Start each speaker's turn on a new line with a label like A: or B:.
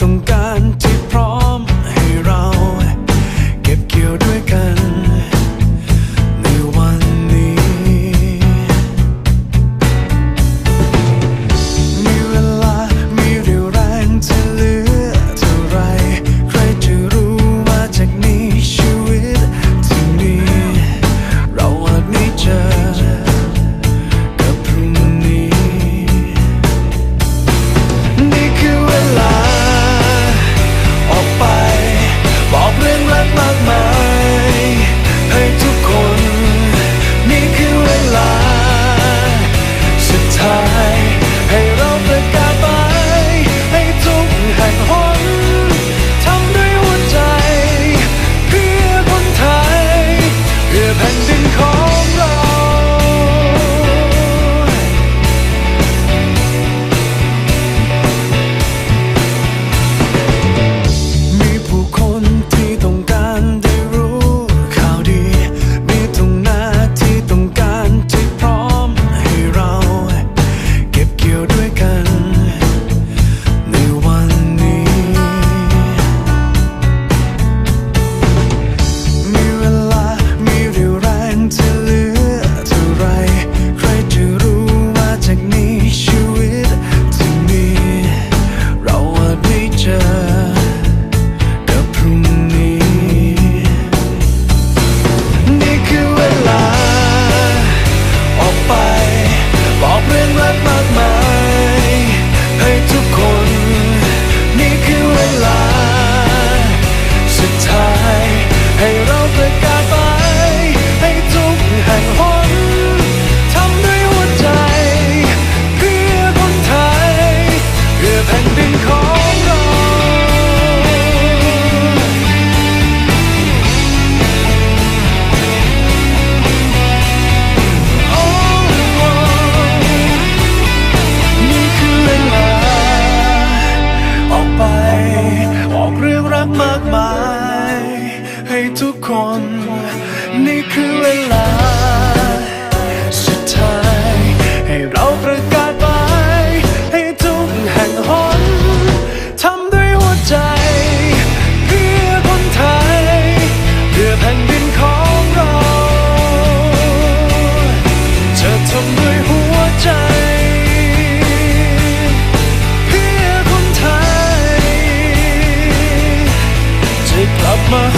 A: ต้องการ นี่คือเวลา สุดท้าย ให้เราประกาศไปให้ทุกแห่งหนทำด้วยหัวใจ เพื่อคนไทย เพื่อแผ่นดินของเราจะทำด้วยหัวใจเพื่อคนไทยจะกลับมา